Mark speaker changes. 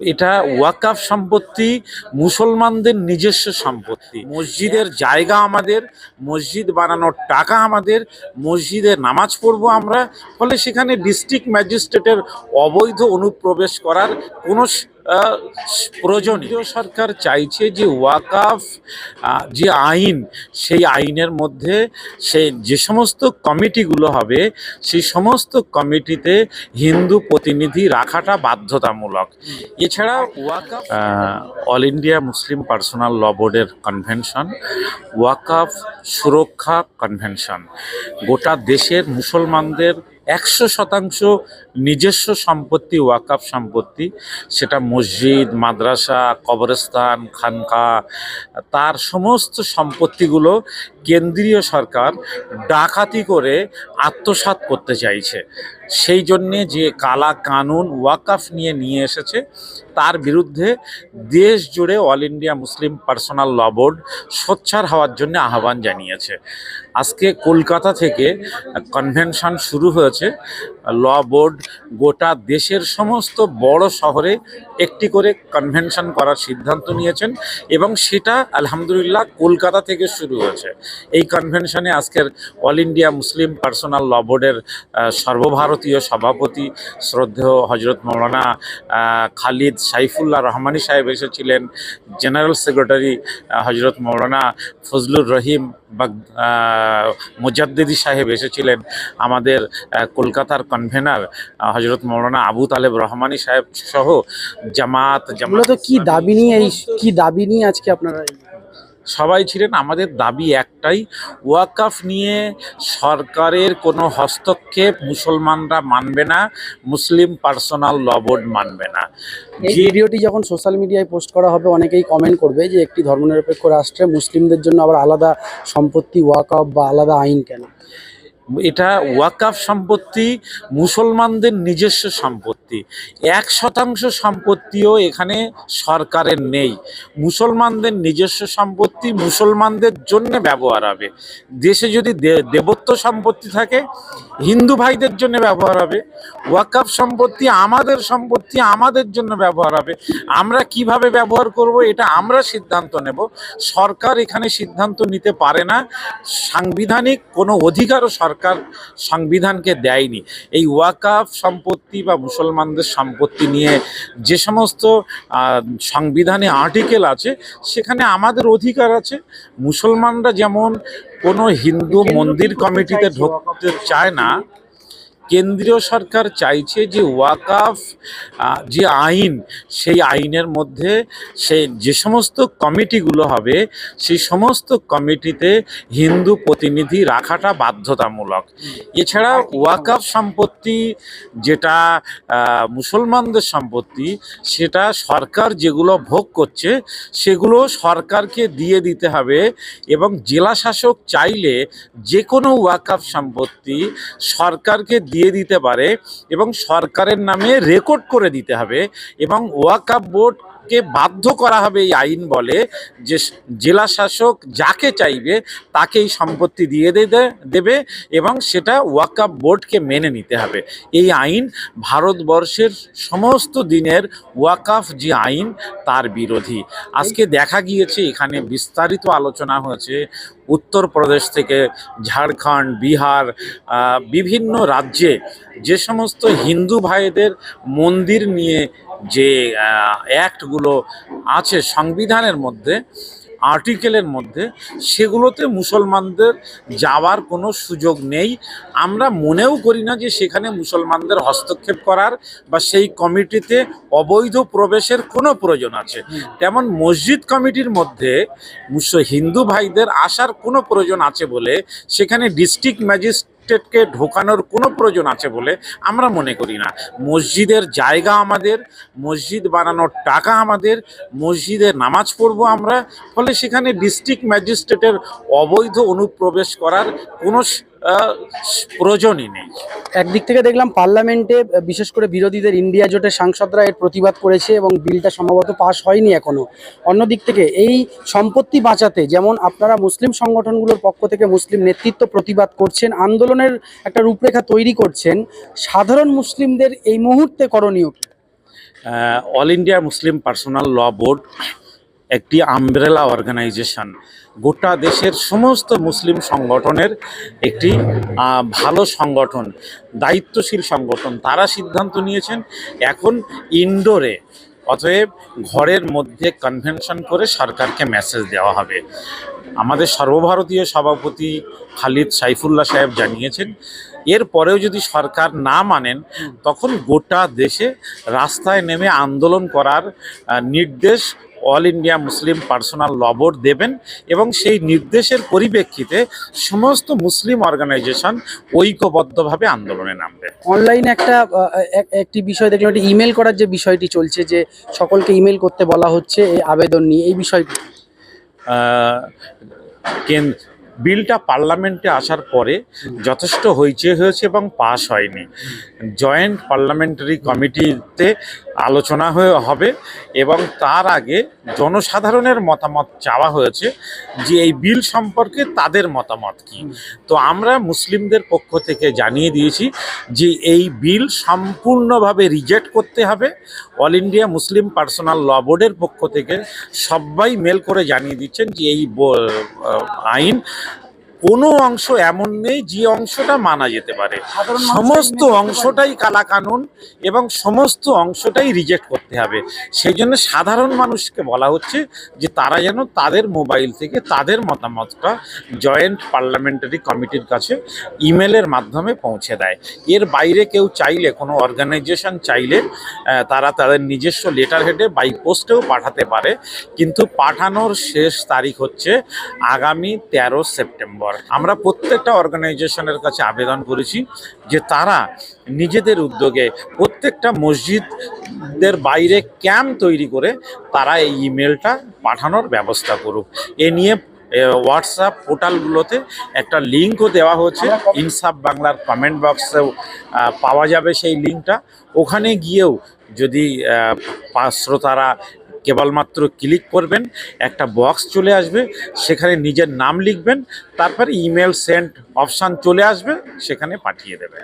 Speaker 1: এটা ওয়াকাফ সম্পত্তি, মুসলমানদের নিজস্ব সম্পত্তি। মসজিদের জায়গা আমাদের, মসজিদ বানানোর টাকা আমাদের, মসজিদে নামাজ পড়ব আমরা, ফলে সেখানে ডিস্ট্রিক্ট ম্যাজিস্ট্রেটের অবৈধ অনুপ্রবেশ করার কোনো স- আহ, প্রয়োজন নেই। কেন্দ্রীয় সরকার চাইছে যে ওয়াকাফ যে আইন সেই আইনের মধ্যে সে যে সমস্ত কমিটিগুলো হবে সেই সমস্ত কমিটিতে হিন্দু প্রতিনিধি রাখাটা বাধ্যতামূলক এছাড়া Waqf All India Muslim Personal Law বোর্ডের কনভেনশন ওয়াকাফ সুরক্ষা কনভেনশন গোটা দেশের মুসলমানদের একশো শতাংশ নিজস্ব সম্পত্তি, ওয়াকাফ সম্পত্তি। সেটা মসজিদ, মাদ্রাসা, কবরস্থান খানকা তার সমস্ত সম্পত্তিগুলো কেন্দ্রীয় সরকার ডাকাতি করে আত্মসাৎ করতে চাইছে। সেই জন্যে যে কালা কানুন ওয়াকাফ নিয়ে নিয়ে এসেছে, তার বিরুদ্ধে দেশ জুড়ে All India Muslim Personal Law Board সোচ্চার হওয়ার জন্য আহ্বান জানিয়েছে। আজকে কলকাতা থেকে কনভেনশন শুরু হয়েছে। ল বোর্ড গোটা দেশের সমস্ত বড় শহরে একটি করে কনভেনশন করার সিদ্ধান্ত নিয়েছেন এবং সেটা আলহামদুলিল্লাহ কলকাতা থেকে শুরু হয়েছে। এই কনভেনশনে আজকের All India Muslim Personal Law বোর্ডের সর্বভারতীয় সভাপতি শ্রদ্ধেয় হজরত মৌলানা খালিদ সাইফুল্লাহ রহমানি সাহেব এসেছিলেন। জেনারেল সেক্রেটারি হজরত মৌলানা ফজলুর রহিম মুজাদ্দিদি সাহেব এসেছিলেন আমাদের কলকাতার কনভেনার হজরত মৌলানা আবু তালেব রহমানি সাহেব সহ জামাত জামাত
Speaker 2: কি দাবি নিয়ে এই কি দাবি নিয়ে আজকে আপনারা
Speaker 1: সবাই ছিলেন আমাদের দাবি একটাই ওয়াকাফ নিয়ে সরকারের কোনো হস্তক্ষেপ মুসলমানরা মানবে না মুসলিম পার্সোনাল ল বোর্ড মানবে না।
Speaker 2: ভিডিওটি যখন সোশ্যাল মিডিয়ায় পোস্ট করা হবে অনেকেই কমেন্ট করবে যে একটি ধর্মনিরপেক্ষ রাষ্ট্রে মুসলিমদের জন্য আবার আলাদা সম্পত্তি ওয়াকাফ বা আলাদা আইন কেন?
Speaker 1: এটা ওয়াকাফ সম্পত্তি, মুসলমানদের নিজস্ব সম্পত্তি। এক শতাংশ সম্পত্তিও এখানে সরকারের নেই। মুসলমানদের নিজস্ব সম্পত্তি মুসলমানদের জন্য ব্যবহার হবে। দেশে যদি দেবত্ব সম্পত্তি থাকে, হিন্দু ভাইদের জন্য ব্যবহার হবে। ওয়াকাফ সম্পত্তি আমাদের সম্পত্তি, আমাদের জন্য ব্যবহার হবে। আমরা কীভাবে ব্যবহার করব, এটা আমরা সিদ্ধান্ত নেব। সরকার এখানে সিদ্ধান্ত নিতে পারে না। সাংবিধানিক কোনো অধিকারও সরকার সংবিধানকে দেয়নি। এই ওয়াকাফ সম্পত্তি বা মুসলমানদের সম্পত্তি নিয়ে যে সমস্ত সংবিধানে আর্টিকেল আছে, সেখানে আমাদের অধিকার আছে। মুসলমানরা যেমন কোনো হিন্দু মন্দির কমিটিতে ঢুকতে চায় না কেন্দ্রীয় সরকার চাইছে যে ওয়াকাফ যে আইন সেই আইনের মধ্যে সে যে সমস্ত কমিটিগুলো হবে সেই সমস্ত কমিটিতে হিন্দু প্রতিনিধি রাখাটা বাধ্যতামূলক। এছাড়া ওয়াকাফ সম্পত্তি যেটা মুসলমানদের সম্পত্তি সেটা সরকার যেগুলো ভোগ করছে সেগুলো সরকারকে দিয়ে দিতে হবে এবং জেলা শাসক চাইলে যে কোনো ওয়াকাফ সম্পত্তি সরকারকে দিয়ে দিতে পারে এবং সরকারের নামে রেকর্ড করে দিতে হবে এবং ওয়াকাফ বোর্ডকে বাধ্য করা হবে এই আইন বলে যে জেলা শাসক যাকে চাইবে তাকে এই সম্পত্তি দিয়ে দেবে এবং সেটা ওয়াকাফ বোর্ডকে মেনে নিতে হবে। এই আইন ভারতবর্ষের সমস্ত দিনের ওয়াকাফ যে আইন তার বিরোধী। আজকে দেখা গিয়েছে, এখানে বিস্তারিত আলোচনা হয়েছে। উত্তরপ্রদেশ থেকে ঝাড়খণ্ড, বিহার বিভিন্ন রাজ্যে যে সমস্ত হিন্দু ভাইদের মন্দির নিয়ে যে অ্যাক্টগুলো আছে সংবিধানের মধ্যে, আর্টিকেলের মধ্যে, সেগুলোতে মুসলমানদের যাওয়ার কোনো সুযোগ নেই। আমরা মনেও করি না যে সেখানে মুসলমানদের হস্তক্ষেপ করার বা সেই কমিটিতে অবৈধ প্রবেশের কোনো প্রয়োজন আছে। তেমন মসজিদ কমিটির মধ্যে হিন্দু ভাইদের আসার কোনো প্রয়োজন আছে বলে সেখানে ডিস্ট্রিক্ট ম্যাজিস্ট্রেটকে ঢোকানোর কোনো প্রয়োজন আছে বলে আমরা মনে করি না। মসজিদের জায়গা আমাদের, মসজিদ বানানোর টাকা আমাদের, মসজিদে নামাজ পড়ব আমরা, ফলে সেখানে ডিস্ট্রিক্ট ম্যাজিস্ট্রেটের অবৈধ অনুপ্রবেশ করার কোনো প্রয়োজনই নেই
Speaker 2: একদিক থেকে দেখলাম পার্লামেন্টে বিশেষ করে বিরোধীদের ইন্ডিয়া জোটের সাংসদরা এর প্রতিবাদ করেছে এবং বিলটা সম্ভবত পাশ হয়নি এখনও অন্যদিক থেকে এই সম্পত্তি বাঁচাতে যেমন আপনারা মুসলিম সংগঠনগুলোর পক্ষ থেকে মুসলিম নেতৃত্ব প্রতিবাদ করছেন আন্দোলনের একটা রূপরেখা তৈরি করছেন সাধারণ মুসলিমদের এই মুহূর্তে করণীয়?
Speaker 1: All India Muslim Personal Law Board একটি আমব্রেলা অর্গানাইজেশন গোটা দেশের সমস্ত মুসলিম সংগঠনের একটি ভালো সংগঠন, দায়িত্বশীল সংগঠন তারা সিদ্ধান্ত নিয়েছেন এখন ইনডোরে, অতএব ঘরের মধ্যে কনভেনশন করে সরকারকে মেসেজ দেওয়া হবে। আমাদের সর্বভারতীয় সভাপতি খালিদ সাইফুল্লাহ সাহেব জানিয়েছেন এরপরেও যদি সরকার না মানেন, তখন গোটা দেশে রাস্তায় নেমে আন্দোলন করার নির্দেশ All India Muslim Personal Law Board দেবেন এবং সেই নির্দেশের পরিপ্রেক্ষিতে সমস্ত মুসলিম অর্গানাইজেশন ঐক্যবদ্ধভাবে আন্দোলনে নামবে।
Speaker 2: অনলাইনে একটা এক- একটি বিষয় দেখলাম ইমেল করার যে বিষয়টি চলছে যে সকলকে ইমেল করতে বলা হচ্ছে এই আবেদন নিয়ে, এই বিষয়টি।
Speaker 1: বিলটা পার্লামেন্টে আসার পরে যথেষ্ট হইচে হয়েছে এবং পাস হয়নি। জয়েন্ট পার্লামেন্টারি কমিটিতে আলোচনা হয়ে হবে এবং তার আগে জনসাধারণের মতামত চাওয়া হয়েছে যে এই বিল সম্পর্কে তাদের মতামত কি। তো আমরা মুসলিমদের পক্ষ থেকে জানিয়ে দিয়েছি যে এই বিল সম্পূর্ণভাবে রিজেক্ট করতে হবে। All India Muslim Personal Law বোর্ডের পক্ষ থেকে সবাই মেল করে জানিয়ে দিচ্ছেন যে এই আইন কোনো অংশ এমন নেই যে অংশটা মানা যেতে পারে। সমস্ত অংশটাই কালা কানুন এবং সমস্ত অংশটাই রিজেক্ট করতে হবে। সেই জন্য সাধারণ মানুষকে বলা হচ্ছে যে তারা যেন তাদের মোবাইল থেকে তাদের মতামতটা জয়েন্ট পার্লামেন্টারি কমিটির কাছে ইমেলের মাধ্যমে পৌঁছে দেয়। এর বাইরে কেউ চাইলে কোনো অর্গানাইজেশন চাইলে তারা তাদের নিজস্ব লেটার হেডে বাই পোস্টেও পাঠাতে পারে। কিন্তু পাঠানোর শেষ তারিখ হচ্ছে আগামী তেরো সেপ্টেম্বর। আমরা প্রত্যেকটা অর্গানাইজেশনের কাছে আবেদন করেছি যে তারা নিজেদের উদ্যোগে প্রত্যেকটা মসজিদদের বাইরে ক্যাম্প তৈরি করে তারা এই ইমেলটা পাঠানোর ব্যবস্থা করুক। এ নিয়ে হোয়াটসঅ্যাপ পোর্টালগুলোতে একটা লিঙ্কও দেওয়া হচ্ছে। ইনসাফ বাংলার কমেন্ট বক্সেও পাওয়া যাবে সেই লিঙ্কটা। ওখানে গিয়েও যদি শ্রোতারা কেবলমাত্র ক্লিক করবেন, একটা বক্স চলে আসবে, সেখানে নিজের নাম লিখবেন, তারপর ইমেল সেন্ট অপশান চলে আসবে, সেখানে পাঠিয়ে দেবে